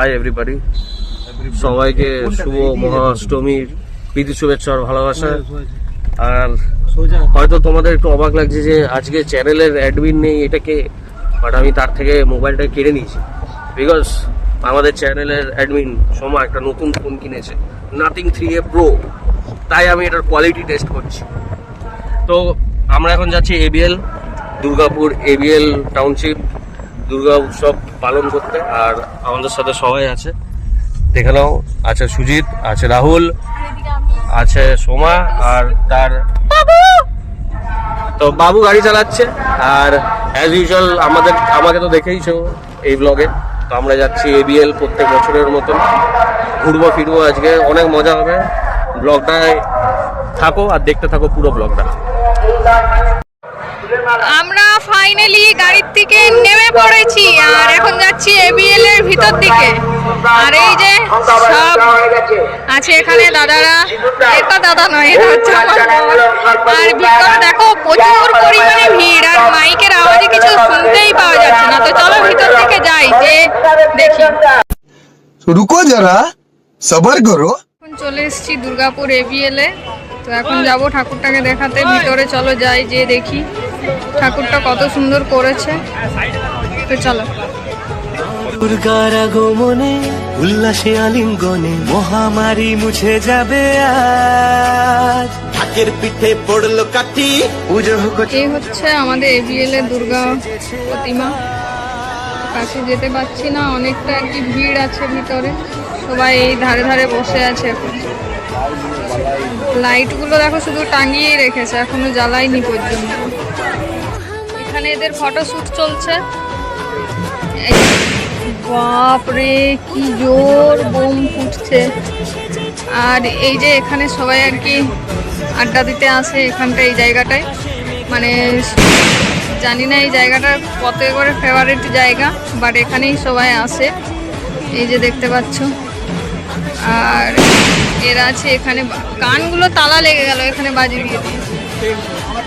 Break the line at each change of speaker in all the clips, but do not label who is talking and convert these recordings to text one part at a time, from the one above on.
High everybody সবাইকে শুভ মহাষ্টমীর প্রীতি শুভেচ্ছা আর ভালোবাসা। আর হয়তো তোমাদের একটু অবাক লাগছে যে আজকে চ্যানেলের অ্যাডমিন নেই এটাকে বাট আমি তার থেকে মোবাইলটা কেড়ে নিয়েছি। বিকজ আমাদের চ্যানেলের অ্যাডমিন সোমা একটা নতুন ফোন কিনেছে নাথিং থ্রি এ প্রো তাই আমি এটার কোয়ালিটি টেস্ট করছি। তো আমরা এখন যাচ্ছি ABL Durgapur ABL township Durga উৎসব পালন করতে আর আমাদের সাথে সবাই আছে। দেখে নাও আছে সুজিত আছে রাহুল আছে সোমা আর তার তো বাবু গাড়ি চালাচ্ছে আর অ্যাজ ইউজুয়াল আমাদের আমাকে তো দেখেইছো এই ব্লগে তো আমরা যাচ্ছি এবিএল প্রত্যেক বছরের মতন। ঘুরবো ফিরবো আজকে অনেক মজা হবে। ব্লগটায় থাকো আর দেখতে থাকো পুরো ব্লগটা
আমরা ফাইনালি গাড়ির থেকে নেমে পড়েছি আর এখন যাচ্ছি এবিএল এর ভিতর দিকে। আর এই যে সব আছে এখানে দাদারা। এটা দাদা নয় এটা হচ্ছে আর ভিতরে দেখো প্রচুর পরিমাণে ভিড় আর মাইকের আওয়াজে কিছু শুনতেই পাওয়া যাচ্ছে না। তো চলো ভিতর থেকে যাই যে দেখি।
রুকো যারা সবার করো।
এখন চলে এসেছি দুর্গাপুর এবিএলে তো এখন যাব ঠাকুরটাকে দেখাতে। ভিতরে চলো যাই যে দেখি। ঠাকুরটা কত সুন্দর করেছে। তো চলো।
দুর্গার আগমনে উল্লাসে আলিঙ্গনে মহামারী মুছে যাবে আজ। ঢাকের পিঠে পড়ল কাঠি। পুজো
এই হচ্ছে আমাদের এবিএল এর দুর্গা প্রতিমা। কাছে যেতে পারছি না অনেকটা আর কি ভিড় আছে ভিতরে। সবাই এই ধারে ধারে বসে আছে এখন। লাইটগুলো দেখো শুধু টাঙিয়েই রেখেছে এখনও জ্বালায়নি পর্যন্ত। এখানে এদের ফটোশ্যুট চলছে। বাপরে, কি জোর বোম ফুটছে। আর এই যে এখানে সবাই আর কি আড্ডা দিতে আসে এখানটা এই জায়গাটায়। মানে জানি না এই জায়গাটা কত করে ফেভারিট জায়গা বাট এখানেই সবাই আসে। এই যে দেখতে পাচ্ছ। আর এরা আছে এখানে, কানগুলো তালা লেগে গেল এখানে বাজি দিয়ে দিয়ে।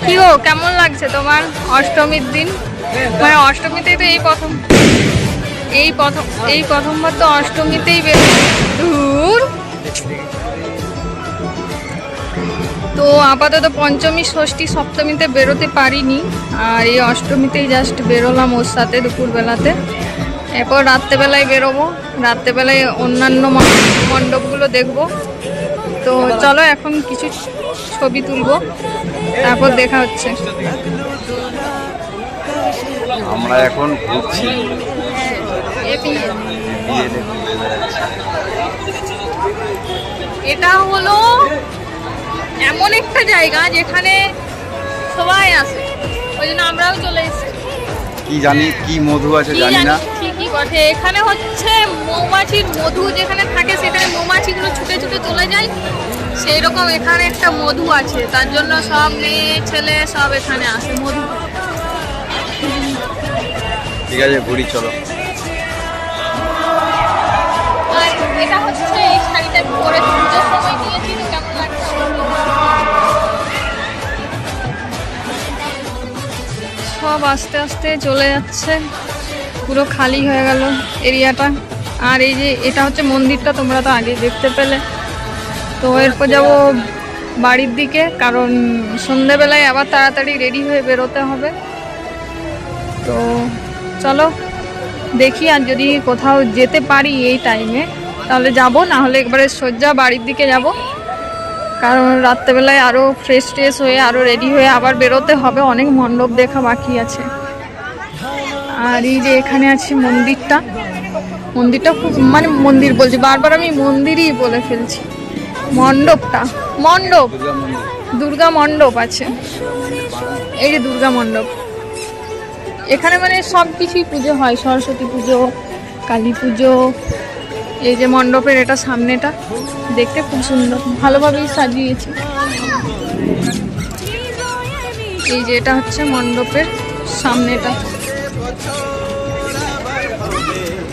কি কেমন লাগছে তোমার অষ্টমীর দিন? মানে অষ্টমীতেই তো এই প্রথম এই প্রথম, এই প্রথমবার তো অষ্টমীতেই বের ধুর। তো আপাতত পঞ্চমী, ষষ্ঠী, সপ্তমীতে বেরোতে পারিনি। আর এই অষ্টমীতেই জাস্ট বেরোলাম ওর সাথে দুপুরবেলাতে। এরপর রাত্রেবেলায় বেরোবো। রাত্রেবেলায় অন্যান্য মণ্ডপগুলো দেখব। তো চলো এখন কিছু ছবি তুলবো তারপর দেখা হচ্ছে।
আমরা এখন ঘুরছি।
এটা হলো এমন একটা জায়গা যেখানে সবাই আসে ওই জন্য আমরাও চলে এসেছি।
কি জানি কি মধু আছে জানি না।
ঠিকই বটে। এখানে হচ্ছে মৌমাছির মধু যেখানে থাকে সেখানে মৌমাছিগুলো ছুটে ছুটে চলে যায়। সেই রকম এখানে একটা মধু আছে। তার জন্য সব মেয়ে ছেলে সব এখানে আসে মধু।
ঠিক আছে ঘুরি চলো।
এটা হচ্ছে এই শাড়িটা পরে পুজোর সব আস্তে আস্তে চলে যাচ্ছে। পুরো খালি হয়ে গেল এরিয়াটা। আর এই যে এটা হচ্ছে মন্দিরটা, তোমরা তো আগে দেখতে পেলে। তো এরপর যাব বাড়ির দিকে, কারণ সন্ধেবেলায় আবার তাড়াতাড়ি রেডি হয়ে বেরোতে হবে। তো চলো, দেখি আর যদি কোথাও যেতে পারি এই টাইমে তাহলে যাব, না হলে একবারে সোজা বাড়ির দিকে যাব। কারণ রাত্রেবেলায় আরও ফ্রেশ ট্রেশ হয়ে আরও রেডি হয়ে আবার বেরোতে হবে, অনেক মণ্ডপ দেখা বাকি আছে। আর এই যে এখানে আছে মন্দিরটা মন্দিরটা খুব মানে মন্দির বলছি, বারবার আমি মন্দিরই বলে ফেলছি। মণ্ডপটা, মণ্ডপ, দুর্গা মণ্ডপ আছে। এই যে দুর্গা মণ্ডপ। এখানে মানে সব কিছুই পুজো হয়, সরস্বতী পুজো, কালী পুজো এই যে মণ্ডপের এটা সামনেটা দেখতে খুব সুন্দর ভালোভাবেই সাজিয়েছে। এই যে এটা হচ্ছে মণ্ডপের সামনেটা।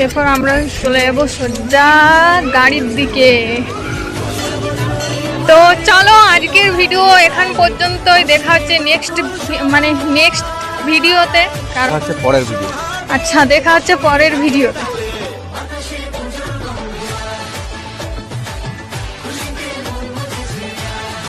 এরপর আমরা চলে যাব সোজা গাড়ির দিকে। তো চলো আজকের ভিডিও এখান পর্যন্তই দেখা হচ্ছে নেক্সট মানে নেক্সট ভিডিওতে। কারণ
হচ্ছে পরের ভিডিও।
আচ্ছা দেখা হচ্ছে পরের ভিডিওতে।